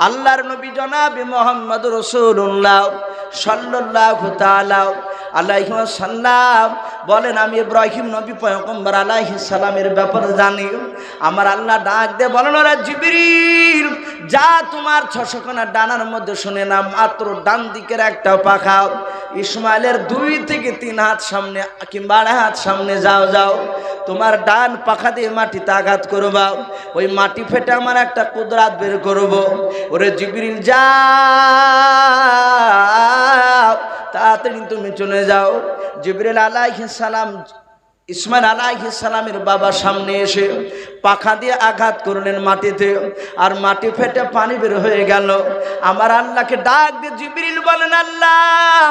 আল্লাহর নবী জনাবি মোহাম্মদ রসুল্লাহ সাল্লাহ তালাহ আলাইহি সাল্লাম বলেন, আমি ইব্রাহিম নবী পয়গম্বর আলাইহি সালামের ব্যাপারে জানি। আমার আল্লাহ ডাক দে বলেন, ওরা জিবরিল, যা তোমার ছশো খানা ডানার মধ্যে শুনে না মাত্র ডান দিকের একটা পাখা। ইসমাইলের দুই থেকে তিন হাত সামনে কিংবা হাত সামনে যাও যাও। তোমার ডান পাখা দিয়ে মাটিতে আঘাত করবা। ওই মাটি ফেটে আমার একটা কুদরাত বের করব। ওরে জিবরিল, যা তাড়াতাড়ি তুমি চলে যাও। জিবরিল সালাম, ইসমাইল সালামের বাবা সামনে এসে পাখা দিয়ে আঘাত করলেন মাটিতে আর মাটি ফেটে পানি বের হয়ে গেল। আমার আল্লাহকে ডাক দিয়ে জিবরিল বলেন, আল্লাহ,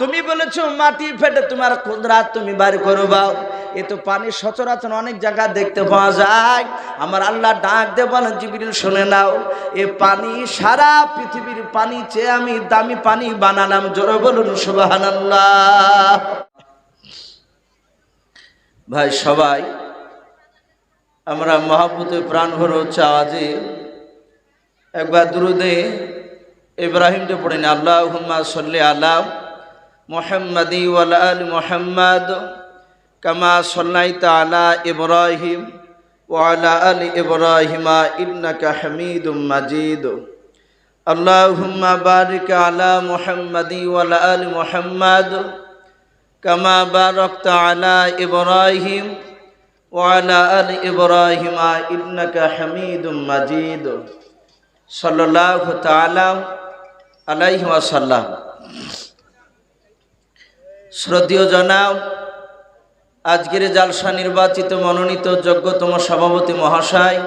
তুমি বলেছ মাটি ফেটে তোমার কুদরাত তুমি বার করবা। এ তো পানি সচরাচর অনেক জায়গা দেখতে পাওয়া যায়। আমার আল্লাহ ডাক দে বলেন, জিবরিল, শুনে নাও, এ পানি সারা পৃথিবীর পানি চেয়ে আমি দামি পানি বানালাম। জোরে বলুন, সুবহানাল্লাহ। ভাই, সবাই, আমরা মহাপুতে প্রাণ ভরে হচ্ছে আওয়াজে। একবার দুরুদে ইব্রাহিমটা পড়ে না আল্লাহ হুম্মা সাল্লি আলা মোহাম্মদি ওয়ালা আল মোহাম্মদ। কামা সাল্লাইতা আলা ইব্রাহিম ওয়ালা আল ইব্রাহিমা ইন্নাকা হামিদুম মাজিদ اللهم بارك على محمد وعلى ال محمد كما باركت على ابراهيم وعلى ال ابراهيم انك حميد مجيد صلى الله تعالى عليه وسلم শ্রদ্ধীয় জনাব আজকের জালসা নির্বাচিত মনোনীত যোগ্যতম সভাপতি মহাশয়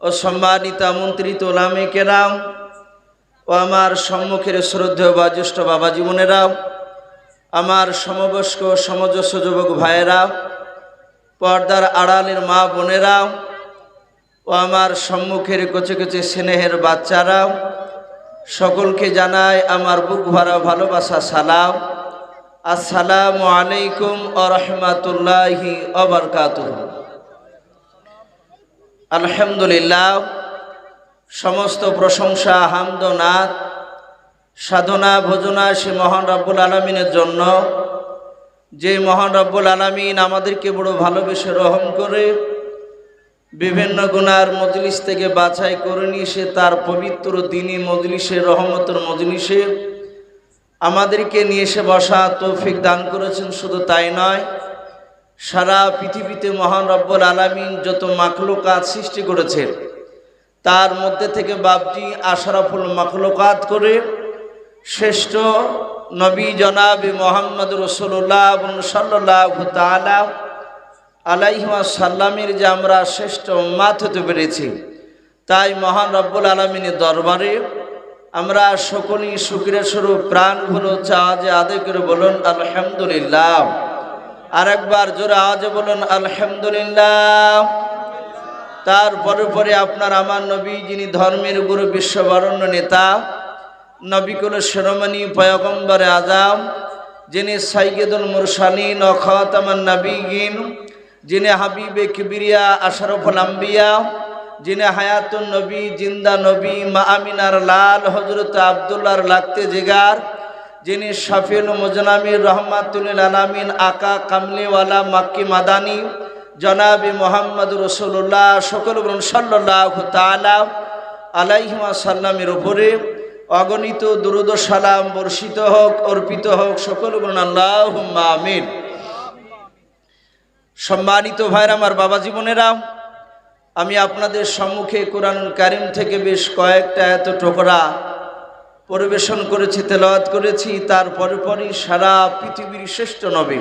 ও সম্মানিত আমন্ত্রিত ওলামে কেরাম ও আমার সম্মুখের শ্রদ্ধেয় বা জ্যেষ্ঠ বাবা জীবনেরাও আমার সমবয়স্ক সমজস্ব যুবক ভাইয়েরা, পর্দার আড়ালের মা বোনেরাও ও আমার সম্মুখের কচে কচে স্নেহের বাচ্চারাও সকলকে জানায় আমার বুক ভরা ভালোবাসা, সালাম। আসসালামু আলাইকুম আ রহমাতুল্লাহি অবরকাতুহ আলহামদুলিল্লাহ, সমস্ত প্রশংসা হামদনাথ সাধনা, ভোজনা সে মহান রব্বুল আলমিনের জন্য। যে মহান রব্বুল আলমিন আমাদেরকে বড় ভালোবেসে রহম করে, বিভিন্ন গুনার মজলিস থেকে বাছাই করে নিয়ে সে তার পবিত্র দিনী মজলিসে, রহমতের মজলিসে আমাদেরকে নিয়ে এসে বসা তৌফিক দান করেছেন, শুধু তাই নয়, সারা পৃথিবীতে মহান রব্বুল আলমিন যত মাখলুকাত সৃষ্টি করেছেন তার মধ্যে থেকে বাপজি আশরাফুল মাখলুকাত করে শ্রেষ্ঠ নবী জনাবি মোহাম্মদ রসুল্লাহ সাল্লাহ তালা আলাইহা সাল্লামের যে আমরা শ্রেষ্ঠ মাত হতে পেরেছি, তাই মহান রব্বুল আলমিনের দরবারে আমরা সকলেই সুক্রিয়া স্বরূপ প্রাণ ভুলো চাওয়াজে আদে করে বলুন, আলহামদুলিল্লাহ। আর একবার জোরে আওয়াজে বলুন, আলহামদুলিল্লাহ। তারপরে পরে আপনার আমার নবী, যিনি ধর্মের গুরু, বিশ্ববরণ্য নেতা, নবিকুল শিরোমণি পয়গম্বরে আজাম, যিনি সাইকেদুল ও খতামান নবীগিন যিনি হাবিবে কিবিরিয়া, আশরফুল আম্বিয়া যিনি হায়াতুন নবী, জিন্দা নবী, মা আমিনার লাল হজরত আবদুল্লার লাগতে জিগার, যিনি শফিল মুজনামির রহমাতুল আলামিন, আকা কামলিওয়ালা, মাক্কি মাদানি, জনাবি মোহাম্মদ রসুল্লাহ সকল সাল্লাহ তালা আলাইহিমা সাল্লামের উপরে অগণিত দুরুদ সালাম বর্ষিত হোক, অর্পিত হোক, সকল আল্লাহ আমিন। সম্মানিত ভাইর, আমার বাবা জীবনেরা আমি আপনাদের সম্মুখে কোরআনুল কারিম থেকে বেশ কয়েকটা এত টোকরা পরিবেশন করেছি, তেলাওয়াত করেছি, তার পরে পরই সারা পৃথিবীর শ্রেষ্ঠ নবী।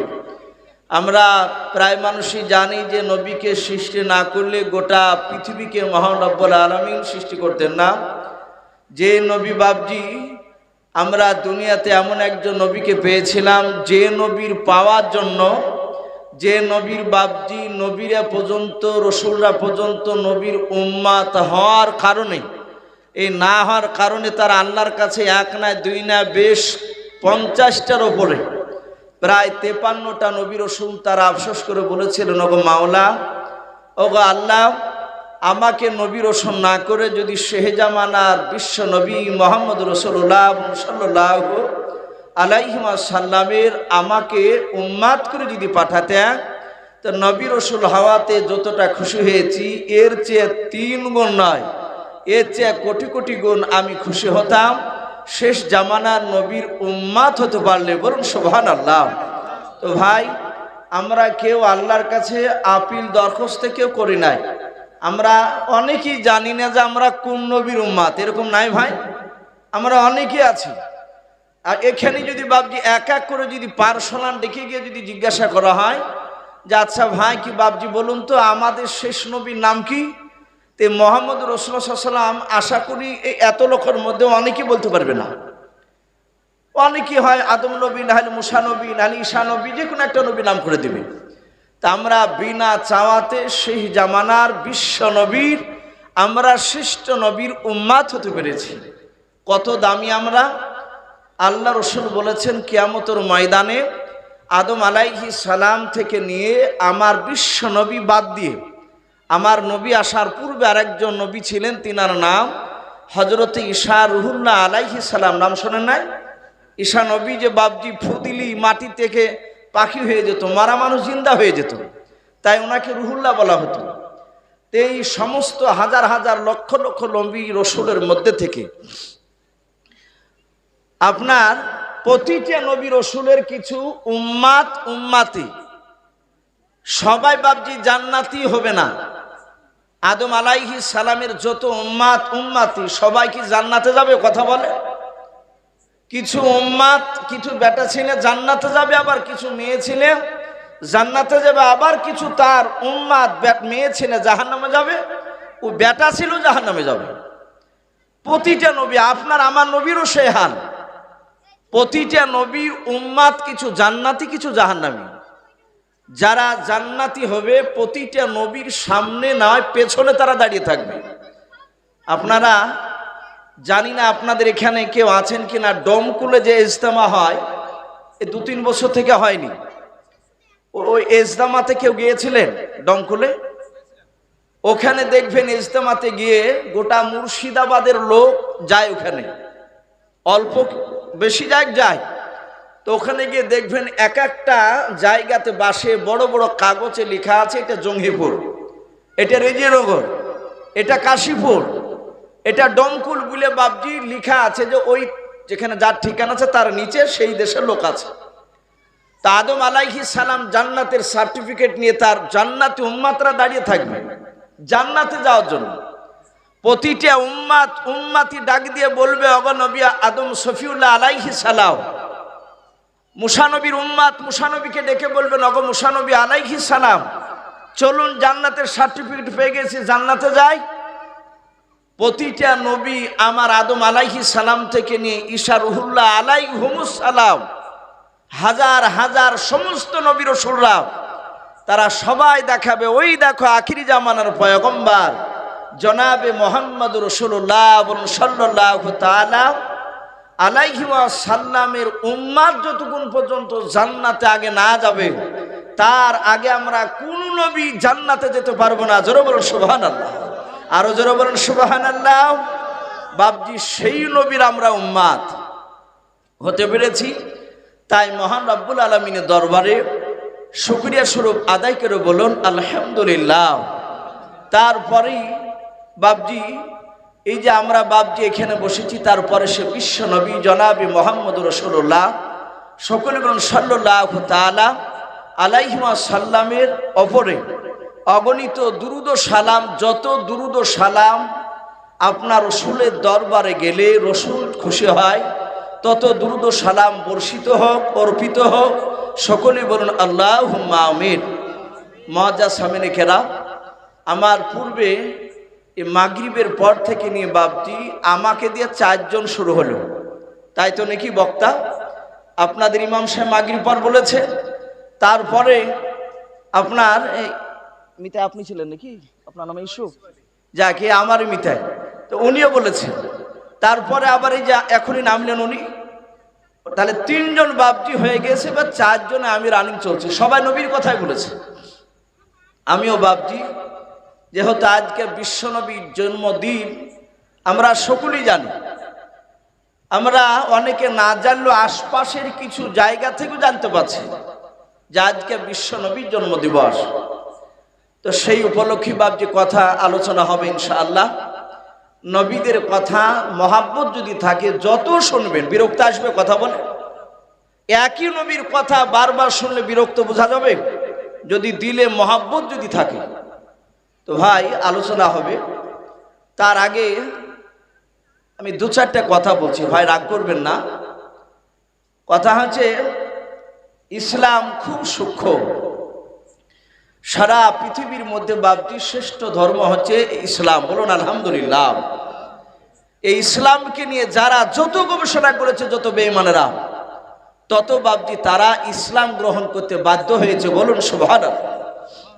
আমরা প্রায় মানুষই জানি যে নবীকে সৃষ্টি না করলে গোটা পৃথিবীকে মহান রব্বুল আলমিন সৃষ্টি করতেন না। যে নবী বাবজি আমরা দুনিয়াতে এমন একজন নবীকে পেয়েছিলাম যে নবীর পাওয়ার জন্য যে নবীর বাবজি নবীরা পর্যন্ত, রসুলরা পর্যন্ত নবীর উম্মাত হওয়ার কারণে, এই না হওয়ার কারণে তার আল্লাহর কাছে এক না দুই না বেশ পঞ্চাশটার ওপরে প্রায় তেপান্নটা নবী রসুল তারা আফসোস করে বলেছিলেন ওগো মাওলা, ওগো আল্লাহ, আমাকে নবী রসুল না করে যদি শেহজামানার বিশ্ব নবী মোহাম্মদ রসুল্লাহ সাল্লাহ আলাইহিমা সাল্লামের আমাকে উম্মাদ করে যদি পাঠাতেন, তো নবী রসুল হাওয়াতে যতটা খুশি হয়েছি, এর চেয়ে তিন গুণ নয়, এর চেয়ে কোটি কোটি গুণ আমি খুশি হতাম। শেষ জামানার নবীর উম্মাদ হতে পারলে বলুন সোভান আল্লাহ তো ভাই, আমরা কেউ আল্লাহর কাছে আপিল দরখাস্ত কেউ করি নাই। আমরা অনেকেই জানি না যে আমরা কোন নবীর উম্মাত এরকম নাই ভাই? আমরা অনেকেই আছি। আর এখানে যদি বাবজি এক এক করে যদি পার্সোনাল ডেকে গিয়ে যদি জিজ্ঞাসা করা হয় যে আচ্ছা ভাই, কি বাবজি বলুন তো, আমাদের শেষ নবীর নাম কি? তে মোহাম্মদ রসুল্লাহাম আশা করি এই এত লোকের মধ্যে অনেকেই বলতে পারবে না। অনেকেই হয় আদম নবী, নাহলে মুসা নবী, নাহলে ঈশা নবী, যে কোনো একটা নবী নাম করে দেবে। তা আমরা বিনা চাওয়াতে সেই জামানার বিশ্ব নবীর, আমরা শ্রেষ্ঠ নবীর উম্মাত হতে পেরেছি। কত দামি আমরা? আল্লাহ রসুল বলেছেন, কিয়ামতর ময়দানে আদম আলাইহি সালাম থেকে নিয়ে আমার বিশ্ব নবী বাদ দিয়ে আমার নবী আসার পূর্বে আরেকজন নবী ছিলেন, তিনার নাম হজরত ঈশা রুহুল্লাহ আলাইহি সালাম। নাম শোনেন নাই? ঈশা নবী যে বাবজি ফুদিলি মাটি থেকে পাখি হয়ে যেত, মারা মানুষ জিন্দা হয়ে যেত, তাই ওনাকে রুহুল্লাহ বলা হতো। এই সমস্ত হাজার হাজার লক্ষ লক্ষ লম্বী রসুলের মধ্যে থেকে আপনার প্রতিটা নবী রসুলের কিছু উম্মাত উম্মাতি। সবাই বাবজি জান্নাতি হবে না। আদম আলাইহি সালামের যত উম্মাত উম্মাতি, সবাই কি জান্নাতে যাবে কথা বলে? কিছু উম্মাত, কিছু বেটা ছেলে জান্নাতে যাবে, আবার কিছু মেয়ে ছেলে জান্নাতে যাবে, আবার কিছু তার উম্মাত মেয়ে ছেলে জাহান নামে যাবে, ও বেটা ছিল জাহান নামে যাবে। প্রতিটা নবী, আপনার, আমার নবীরও সে হাল। প্রতিটা নবীর উম্মাত কিছু জান্নাতি, কিছু জাহান্নামী। যারা জান্নাতি হবে, প্রতিটা নবীর সামনে নয় পেছনে তারা দাঁড়িয়ে থাকবে। আপনারা, জানি না আপনাদের এখানে কেউ আছেন কি না ডমকুলে যে ইজতেমা হয়, এ দু তিন বছর থেকে হয়নি। ওই ইজতেমাতে কেউ গিয়েছিলেন ডমকুলে? ওখানে দেখবেন ইজতেমাতে গিয়ে গোটা মুর্শিদাবাদের লোক যায় ওখানে। অল্প বেশি জায়গ যায়। তো ওখানে গিয়ে দেখবেন এক একটা জায়গাতে বাসে বড় বড় কাগজে লেখা আছে, এটা জঙ্গিপুর, এটা রেজিনগর, এটা কাশীপুর, এটা ডমকুল বুলে বাবজি লেখা আছে যে ওই যেখানে যার ঠিকানা আছে তার নিচে সেই দেশের লোক আছে। তা আদম আলাইহি সালাম জান্নাতের সার্টিফিকেট নিয়ে তার জান্নাতি উম্মাতরা দাঁড়িয়ে থাকবে, জান্নাতে যাওয়ার জন্য। প্রতিটা উম্মাত, উম্মাতি ডাক দিয়ে বলবে অগনবী আদম সফিউল্লাহ আলাইহি সালাম। মুসানবীর উম্মাত মুসানবীকে ডেকে বলবেন, অগ মুসানবী আলাইহি সালাম, চলুন জান্নাতের সার্টিফিকেট পেয়ে গেছি, জান্নাতে যাই। প্রতিটা নবী আমার আদম আলাইহি সালাম থেকে নিয়ে ঈশা রুহুল্লাহ আলাই সালাম, হাজার হাজার সমস্ত নবীর রসুলরা, তারা সবাই দেখাবে, ওই দেখো আখিরি জামানার পয়গম্বার। জনাবে মোহাম্মদ রসুল্লাহ সাল্লাহ আলাইহিমা সাল্লামের উম্মার যতক্ষণ পর্যন্ত জান্নাতে আগে না যাবে, তার আগে আমরা কোন নবী জান্নাতে যেতে পারব না। জোরে বলুন সুবাহান আল্লাহ আরও জোরে বলুন সুবাহান আল্লাহ বাবজি সেই নবীর আমরা উম্মাদ। হতে পেরেছি। তাই মহান রব্বুল আলমিনের দরবারে শুক্রিয়া স্বরূপ আদায় করে বলুন, আলহামদুলিল্লাহ। তারপরেই বাবজি এই যে আমরা বাবজি এখানে বসেছি, তারপরে সে বিশ্ব নবী জনাবি মোহাম্মদ রসুল্লাহ সকলে বলুন সাল্লাহ তালা আলাইহিমা সাল্লামের অপরে অগণিত দুরুদ সালাম, যত দুরুদ সালাম আপনার রসুলের দরবারে গেলে রসুল খুশি হয়, তত দুরুদ সালাম বর্ষিত হোক, অর্পিত হোক। সকলে বলুন আল্লাহ আমির মহাজা সামিনে খেরা আমার পূর্বে এই মাগরিবের পর থেকে নিয়ে বাপজি আমাকে দিয়ে চারজন শুরু হলো। তাই তো নাকি বক্তা? আপনাদের ইমাম সাহেব মাগরিব পর বলেছে। তারপরে আপনার এই মিতাই আপনি ছিলেন নাকি? আপনার নাম ইসুফ যাকে আমার মিতাই। তো উনিও বলেছেন তারপরে আবার এই যে এখনই নামলেন উনি। তাহলে তিনজন বাপজি হয়ে গেছে বা চারজনে আমি রানিং চলছে। সবাই নবীর কথাই বলেছে। আমিও বাপজি যেহেতু আজকে বিশ্বনবীর জন্মদিন, আমরা সকলেই জানি। আমরা অনেকে না জানলেও আশপাশের কিছু জায়গা থেকেও জানতে পারছি যে আজকে বিশ্বনবীর জন্মদিবস। তো সেই উপলক্ষে বাবজি কথা আলোচনা হবে ইনশাআল্লাহ। নবীদের কথা, মহাব্বত যদি থাকে, যত শুনবেন, বিরক্ত আসবে কথা বলে। একই নবীর কথা বারবার শুনলে বিরক্ত বোঝা যাবে। যদি দিলে মহাব্বত যদি থাকে তো ভাই, আলোচনা হবে। তার আগে আমি দু চারটা কথা বলছি। ভাই, রাগ করবেন না। কথা হচ্ছে, ইসলাম খুব সূক্ষ্ম। সারা পৃথিবীর মধ্যে বাপটি শ্রেষ্ঠ ধর্ম হচ্ছে ইসলাম। বলুন, আলহামদুলিল্লাহ। এই ইসলামকে নিয়ে যারা যত গবেষণা করেছে, যত বেঈমানেরা, তত বাপটি তারা ইসলাম গ্রহণ করতে বাধ্য হয়েছে। বলুন সুভান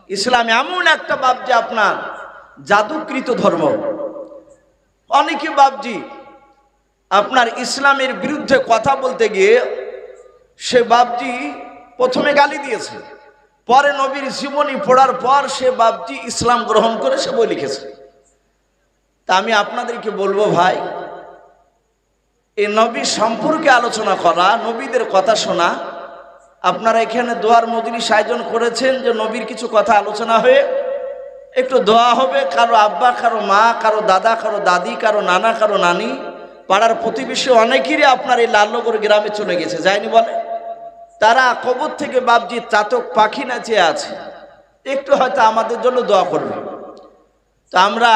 ইসলাম এমন একটা যে আপনার, জাদুকৃত ধর্ম। অনেকে বাপজি আপনার ইসলামের বিরুদ্ধে কথা বলতে গিয়ে সে বাপজি প্রথমে গালি দিয়েছে, পরে নবীর জীবনী পড়ার পর সে বাপজি ইসলাম গ্রহণ করে সে বই লিখেছে। তা আমি আপনাদেরকে বলব ভাই এই নবী সম্পর্কে আলোচনা করা, নবীদের কথা শোনা আপনারা এখানে দোয়ার মজলিস আয়োজন করেছেন যে নবীর কিছু কথা আলোচনা হয়ে একটু দোয়া হবে, কারও আব্বা, কারও মা, কারও দাদা, কারও দাদি, কারও নানা, কারও নানি। পাড়ার প্রতিবেশী অনেকেরই আপনার এই লালনগর গ্রামে চলে গেছে, যায়নি বলে? তারা কবর থেকে বাপজি চাতক পাখি নাচে আছে। একটু হয়তো আমাদের জন্য দোয়া করবে। তো আমরা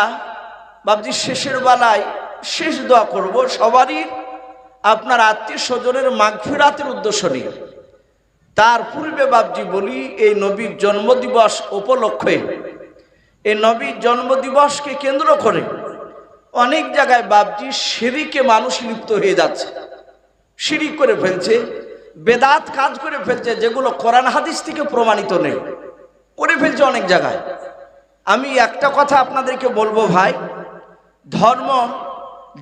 বাপজি শেষের বেলায় শেষ দোয়া করব। সবারই আপনার আত্মীয় স্বজনের মাঘ মাগফিরাতের উদ্দেশ্য নিয়ে। তার পূর্বে বাপজি বলি, এই নবীর জন্মদিবস উপলক্ষে। এই নবীর জন্মদিবসকে কেন্দ্র করে অনেক জায়গায় বাপজি সিঁড়িকে মানুষ লিপ্ত হয়ে যাচ্ছে। সিঁড়ি করে ফেলছে, বেদাত কাজ করে ফেলছে, যেগুলো কোরআন হাদিস থেকে প্রমাণিত নেই। করে ফেলছে অনেক জায়গায়। আমি একটা কথা আপনাদেরকে বলব ভাই, ধর্ম,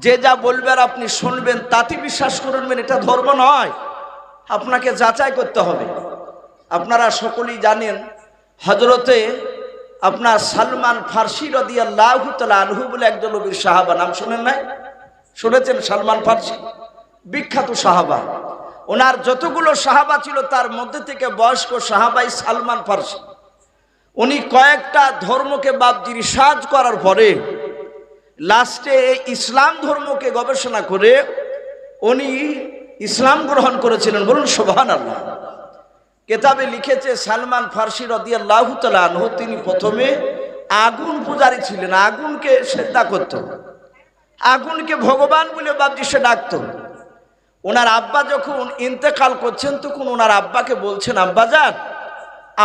যে যা বলবে আর আপনি শুনবেন তাতে বিশ্বাস করবেন, এটা ধর্ম নয়। আপনাকে যাচাই করতে হবে। আপনারা সকলেই জানেন হজরতে আপনার সালমান ফার্সি রদি আল্লাহ আনহু বলে একজন নবীর সাহাবা, নাম শুনেন নাই? শুনেছেন সালমান ফার্সি? বিখ্যাত সাহাবা। ওনার যতগুলো সাহাবা ছিল, তার মধ্যে থেকে বয়স্ক সাহাবাই সালমান ফার্সি। উনি কয়েকটা ধর্মকে বাপজির সাজ করার পরে লাস্টে ইসলাম ধর্মকে গবেষণা করে উনি ইসলাম গ্রহণ করেছিলেন, বলুন সোভান আল্লাহ কেতাবে লিখেছে সালমান ফার্সি রদিয়াল্লাহ আনহু, তিনি প্রথমে আগুন পূজারী ছিলেন, আগুনকে শ্রদ্ধা করত। আগুনকে ভগবান বলে বাবজি সে ডাকত। ওনার আব্বা যখন ইন্তেকাল করছেন, তখন ওনার আব্বাকে বলছেন, আব্বা যান,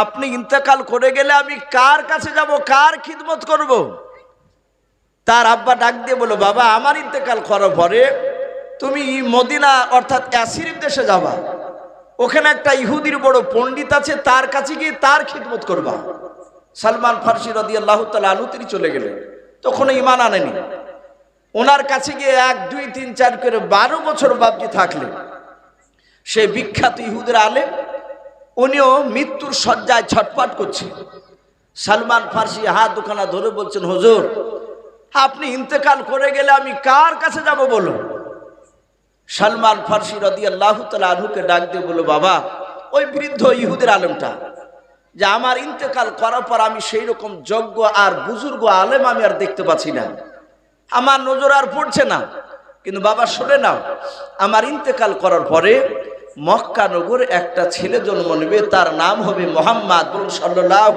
আপনি ইন্তেকাল করে গেলে আমি কার কাছে যাব, কার খিদমত করব। তার আব্বা ডাক দিয়ে বলো বাবা, আমার ইন্তেকাল করার পরে তুমি মদিনা অর্থাৎ অ্যাসিরিফ দেশে যাবা। ওখানে একটা ইহুদির বড় পণ্ডিত আছে, তার কাছে গিয়ে তার খিদমত করবা। সালমান ফার্সি রদি আল্লাহ আলু তিনি চলে গেলেন। তখন ইমান আনেনি। ওনার কাছে গিয়ে এক, দুই, তিন, চার করে বারো বছর বাবজি থাকলেন। সে বিখ্যাত ইহুদের আলে উনিও মৃত্যুর শয্যায় ছটপাট করছে। সালমান ফার্সি হাত দোকানা ধরে বলছেন, হুজুর, আপনি ইন্তেকাল করে গেলে আমি কার কাছে যাব বলুন? সালমান ফার্সি রদি আল্লাহ আনহুকে ডাক দিয়ে বলো বাবা, ওই বৃদ্ধ ইহুদের আলেমটা, যে আমার ইন্তেকাল করার পর আমি সেই রকম যজ্ঞ আর বুজুর্গ আলেম আমি আর দেখতে পাচ্ছি না। আমার নজর আর পড়ছে না। কিন্তু বাবা, শোনে নাও, আমার ইন্তেকাল করার পরে মক্কা নগর একটা ছেলে জন্ম নেবে, তার নাম হবে মোহাম্মদ সাল্লাহ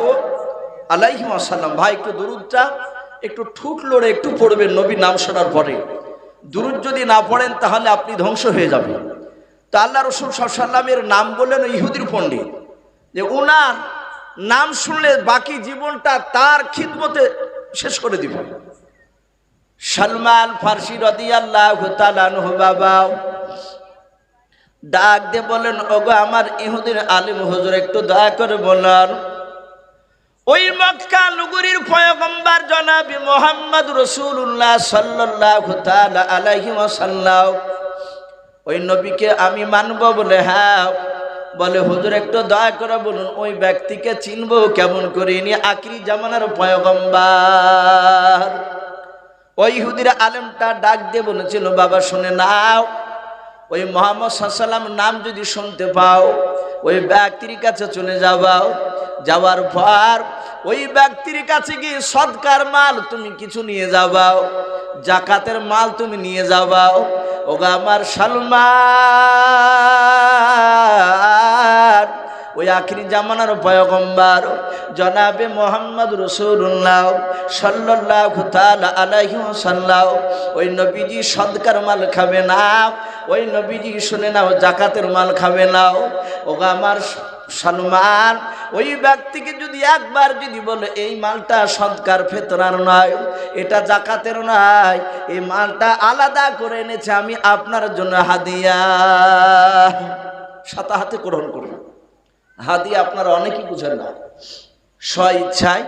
আলাইহিম আসাল্লাম ভাই, একটু দূরটা একটু ঠুক লড়ে একটু পড়বেন নবী নাম শোনার পরে। দুরুদ যদি না পড়েন, তাহলে আপনি ধ্বংস হয়ে যাবেন। তো আল্লাহ রসুল সাল্লামের নাম বললেন ইহুদির পণ্ডিত। যে ওনার নাম শুনলে বাকি জীবনটা তার খিদমতে শেষ করে দিব। সালমান ফার্সি রদি আল্লাহ বাবা, ডাক দিয়ে বলেন, ওগো আমার ইহুদিন আলিম হজুর, একটু দয়া করে বলার। ওই মক্কা নগরীর পয়গম্বর জনাবি মোহাম্মদ রসুল্লাহ সাল্লাহ আলাইহি ওয়াসাল্লাম। ওই নবীকে আমি মানব বলে হ্যাঁ বলে, হুজুর, একটু দয়া করে বলুন, ওই ব্যক্তিকে চিনবো কেমন করে? ইনি আখরি জামানার পয়গম্বার। ওই ইহুদিরা আলেমটা ডাক দিয়ে বলেছিল, বাবা, শুনে নাও, ওই মোহাম্মদ সাল্লাম নাম যদি শুনতে পাও ওই ব্যক্তির কাছে চলে যাবাও যাওয়ার পর ওই ব্যক্তির কাছে গিয়ে সৎকার মাল তুমি কিছু নিয়ে যাবাও জাকাতের মাল তুমি নিয়ে যাবাও ওগা আমার সালমান! ওই আখিরি জামানার পয়গম্বার, জনাবে মোহাম্মদ রসুল্লাহ সাল্লাহ আলাইহি সাল্লাহ ওই নবীজি সদকার মাল খাবে না, ওই নবীজি শুনে নাও জাকাতের মাল খাবে নাও ওগা আমার সালমান, ওই ব্যক্তিকে যদি একবার যদি বলে এই মালটা সৎকার ফেতরার নয়, এটা জাকাতের নয়, এই মালটা আলাদা করে এনেছে আমি আপনার জন্য হাদিয়া। সাতা হাতে গ্রহণ করুন। হাদিয়া আপনারা অনেকেই বুঝেন না। স্ব ইচ্ছায়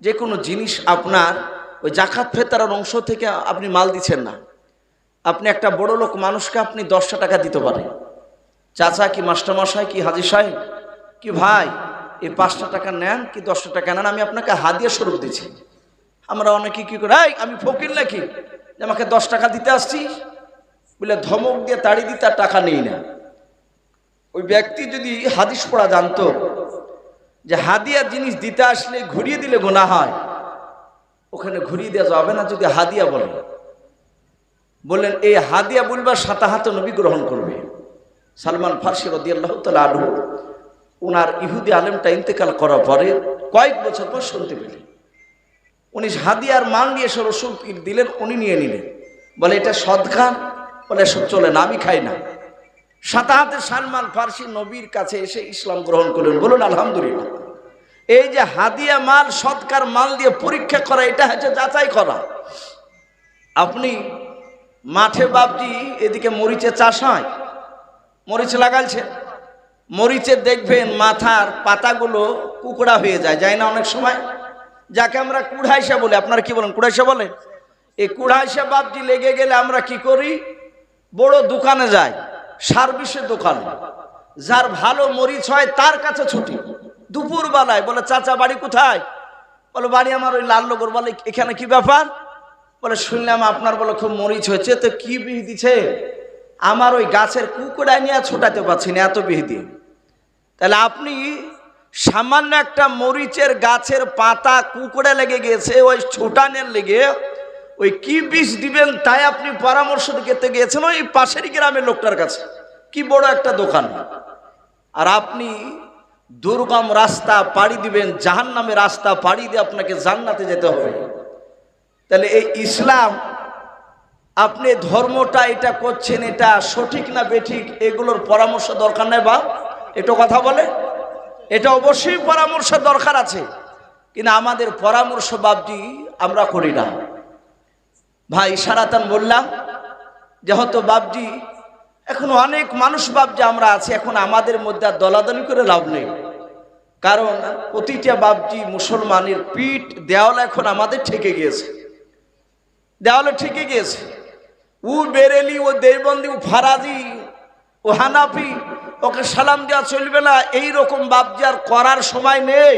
যে কোনো জিনিস আপনার ওই জাকাত ফেতার অংশ থেকে আপনি মাল দিচ্ছেন না। আপনি একটা বড় লোক মানুষকে আপনি দশটা টাকা দিতে পারেন। চাচা কি মাস্টারমশাই কি হাজি সাহেব? কি ভাই এই পাঁচটা টাকা নেন কি দশটা টাকা নেন আমি আপনাকে হাদিয়া স্বরূপ দিচ্ছি। আমরা অনেকে কি করে "এই, আমি ফকির নাকি? আমাকে দশ টাকা দিতে আসছি বলে ধমক দিয়ে তাড়ি দিতে টাকা নেই না। ওই ব্যক্তি যদি হাদিস পড়া জানতো, যে হাদিয়া জিনিস দিতে আসলে ঘুরিয়ে দিলে গোনা হয়, ওখানে ঘুরিয়ে দেওয়া যাবে না যদি হাদিয়া বলে। বললেন, এই হাদিয়া বলবার সাতা হাত নবী গ্রহণ করবে। সালমান ফার্সি রদিয়াল্লাহ তালা আলু ওনার ইহুদি আলেমটা ইন্তেকাল করার পরে কয়েক বছর পর শুনতে পেলেন। উনি হাদিয়ার মান নিয়ে এসে রসুল দিলেন, উনি নিয়ে নিলেন। বলে, এটা সদখান বলে, এসব চলে না, আমি খাই না। সাতাহাতে সালমান ফার্সি নবীর কাছে এসে ইসলাম গ্রহণ করলেন বলুন আলহামদুলিল্লাহ। এই যে হাদিয়া মাল, সৎকার মাল দিয়ে পরীক্ষা করা, এটা হচ্ছে যাচাই করা। আপনি মাঠে বাপজি এদিকে মরিচে চাষ হয়, মরিচ লাগালছে মরিচে দেখবেন মাথার পাতাগুলো কুকড়া হয়ে যায় যায় না অনেক সময়? যাকে আমরা কুড়াইসা বলি, আপনারা কি বলেন কুড়াইসা বলে এই কুড়াইসা বাপজি লেগে গেলে আমরা কি করি? বড় দোকানে যাই। সার্ভিসের দোকান। যার ভালো মরিচ হয়, তার কাছে ছুটি। দুপুর বেলায় বলে, চাচা, বাড়ি কোথায়? বলে, বাড়ি আমার ওই লাল লগর বলে, এখানে কি ব্যাপার? বলে, শুনলাম আপনার বলে খুব মরিচ হয়েছে, তো কি বিহ দিছে? আমার ওই গাছের কুকুড়ায় নিয়ে ছোটাতে পারছি না, এত বিহ দিয়ে। তাহলে আপনি সামান্য একটা মরিচের গাছের পাতা কুকুড়ে লেগে গেছে, ওই ছোটানের লেগে ওই কি বিষ দিবেন তাই আপনি পরামর্শ দিতে গিয়েছেন ওই পাশেরই গ্রামের লোকটার কাছে। কি বড় একটা দোকান। আর আপনি দুর্গম রাস্তা পাড়ি দিবেন জাহান নামে রাস্তা পাড়ি দিয়ে আপনাকে জান্নাতে যেতে হবে। তাহলে এই ইসলাম, আপনি ধর্মটা এটা করছেন, এটা সঠিক না বেঠিক, এগুলোর পরামর্শ দরকার নেই বা এটা কথা বলে। এটা অবশ্যই পরামর্শ দরকার আছে। কিন্তু আমাদের পরামর্শ বাবজি আমরা করি না। ভাই সারাতান বললাম যেহেতু বাবজি এখন অনেক মানুষ বাবজি আমরা আছি, এখন আমাদের মধ্যে আর দলাদলি করে লাভ নেই। কারণ প্রতিটা বাবজি মুসলমানের পিঠ, দেওয়াল এখন আমাদের ঠেকে গিয়েছে। দেওয়ালে ঠেকে গিয়েছে। উ বেরেলি, ও দেবন্দি ও ফারাজি, ও হানাফি, ওকে সালাম দেওয়া চলবে না, এই রকম বাবজি আর করার সময় নেই।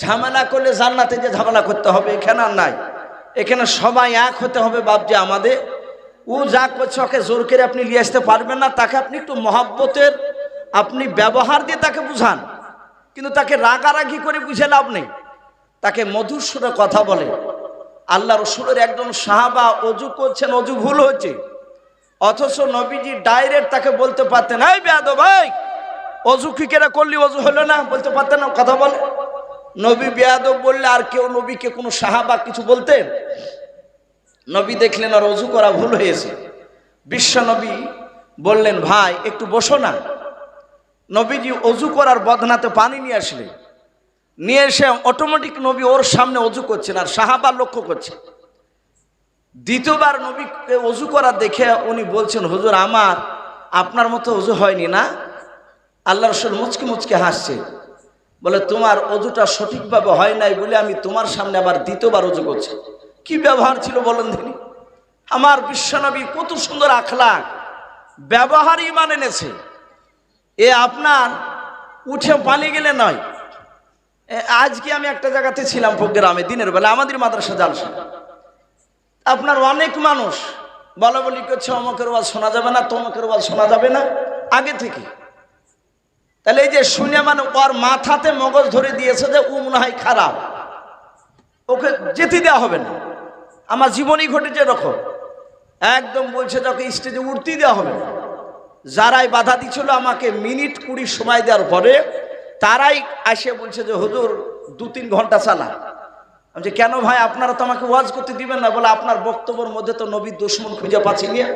ঝামেলা করলে জান্নাতে যে ঝামেলা করতে হবে, এখানে আর নাই। এখানে সবাই এক হতে হবে বাবজি আমাদের। ও যা করছে, ওকে জোর করে আপনি নিয়ে আসতে পারবেন না, তাকে আপনি একটু মহাব্বতের আপনি ব্যবহার দিয়ে তাকে বুঝান। কিন্তু তাকে রাগারাগি করে বুঝে লাভ নেই। তাকে মধুর সুরে কথা বলে। আল্লাহ রসুলের একজন সাহাবা অজু করছেন, অজু ভুল হচ্ছে অথচ নবীজি ডাইরেক্ট তাকে বলতে পারতেন, এই বেয়াদ ভাই অজু কি কেরা করলি? অজু হলো না। বলতে পারতেন না, কথা বলে। নবী বেয়াদব বললে আর কেউ নবীকে কোনো সাহাবা কিছু বলতেন? নবী দেখলেন আর অজু করা ভুল হয়েছে। বিশ্ব নবী বললেন, ভাই, একটু বসো না। নবীজি অজু করার বদনাতে পানি নিয়ে আসলেন নিয়ে এসে অটোমেটিক নবী ওর সামনে অজু করছেন আর সাহাবার লক্ষ্য করছে। দ্বিতীয়বার নবীকে অজু করা দেখে উনি বলছেন, হুজুর, আমার, আপনার মতো অজু হয়নি না? আল্লাহ রসুল মুচকে মুচকে হাসছে। বলে, তোমার অজুটা সঠিকভাবে হয় নাই বলে আমি তোমার সামনে আবার দ্বিতীয়বার অজু করছি। কি ব্যবহার ছিল বলেন তিনি? আমার বিশ্বনবী কত সুন্দর আখলাক, ব্যবহারই মানে এনেছে এ আপনার উঠে পালিয়ে গেলে নয়। আজকে আমি একটা জায়গাতে ছিলাম গ্রামে দিনের বেলা, আমাদের মাদ্রাসা জালসা। আপনার অনেক মানুষ বলা বলি করছে, অমকের ওয়াজ শোনা যাবে না, তমকের ওয়াজ শোনা যাবে না, আগে থেকে। তাহলে এই যে শুনে মানে ওর মাথাতে মগজ ধরে দিয়েছে যে ও মনে হয় খারাপ, ওকে যেতে দেওয়া হবে না। আমার জীবনই ঘটেছে এরকম। একদম বলছে তাকে স্টেজে উঠতেই দেওয়া হবে যারাই বাধা দিচ্ছিল আমাকে মিনিট কুড়ি সময় দেওয়ার পরে, তারাই এসে বলছে যে, হুজুর দু তিন ঘণ্টা চালা আমি যে কেন ভাই, আপনারা তো আমাকে ওয়াজ করতে দিবেন না? বলে, আপনার বক্তব্যের মধ্যে তো নবীর দুশ্মন খুঁজে পাচ্ছি নিয়ে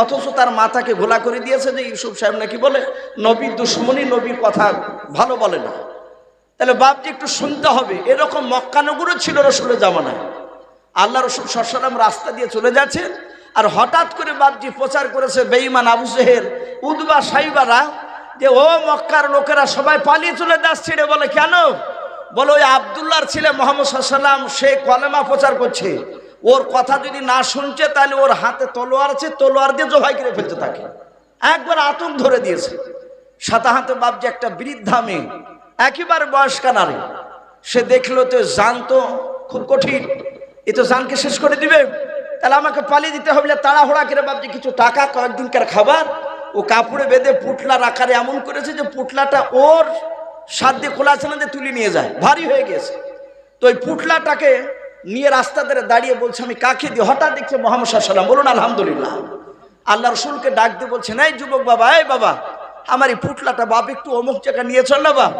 অথচ তার মাথাকে ঘোলা করে দিয়েছে যে, ইউসুফ সাহেব নাকি বলে, নবীর দুশ্মনই নবীর কথা ভালো বলে না। তাহলে বাপজি একটু শুনতে হবে। এরকম মক্কানগরও ছিল রসুলের জামানায়। আল্লাহ রসুল সসালাম রাস্তা দিয়ে চলে যাচ্ছে আর হঠাৎ করে বাপজি প্রচার করেছে, বেঈমান আবু সেহের উদবা সাইবারা, যে ও মক্কার লোকেরা সবাই পালিয়ে চলে যাচ্ছে রে। বলে, কেন? বলে, ওই আবদুল্লাহর ছেলে মোহাম্মদ সাল্লাম সে কলেমা প্রচার করছে। ওর কথা যদি না শুনছে, তাহলে ওর হাতে তলোয়ার আছে, তলোয়ার দিয়ে জবাই করে ফেলতে থাকে একবার আতঙ্ক ধরে দিয়েছে। সাথে হাতে বাপজি একটা বৃদ্ধা মেয়ে, একেবারে বয়স্কা নারী, সে দেখল তো জানতো খুব কঠিন। এ তো জানকে শেষ করে দিবে। তাহলে আমাকে পালিয়ে দিতে হবে তাড়াহুড়া করে ভাবছি, কিছু টাকা, কয়েকদিনকার খাবার। ও কাপড়ে বেঁধে পুটলার আকারে এমন করেছে যে পুটলাটা ওর সাধ্যে খোলা ছিল যে তুলে নিয়ে যায়। ভারী হয়ে গেছে। তো ওই পুটলাটাকে নিয়ে রাস্তা ধরে দাঁড়িয়ে বলছে, আমি কাকে দিই হঠাৎ দেখছে মোহাম্মদ সাল্লাম বলুন, আলহামদুলিল্লাহ। আল্লাহ রসুলকে ডাক দিয়ে বলছেন এই যুবক বাবা, এই বাবা, আমার এই পুটলাটা বাপ একটু অমুক জায়গা নিয়ে চল না বাপ।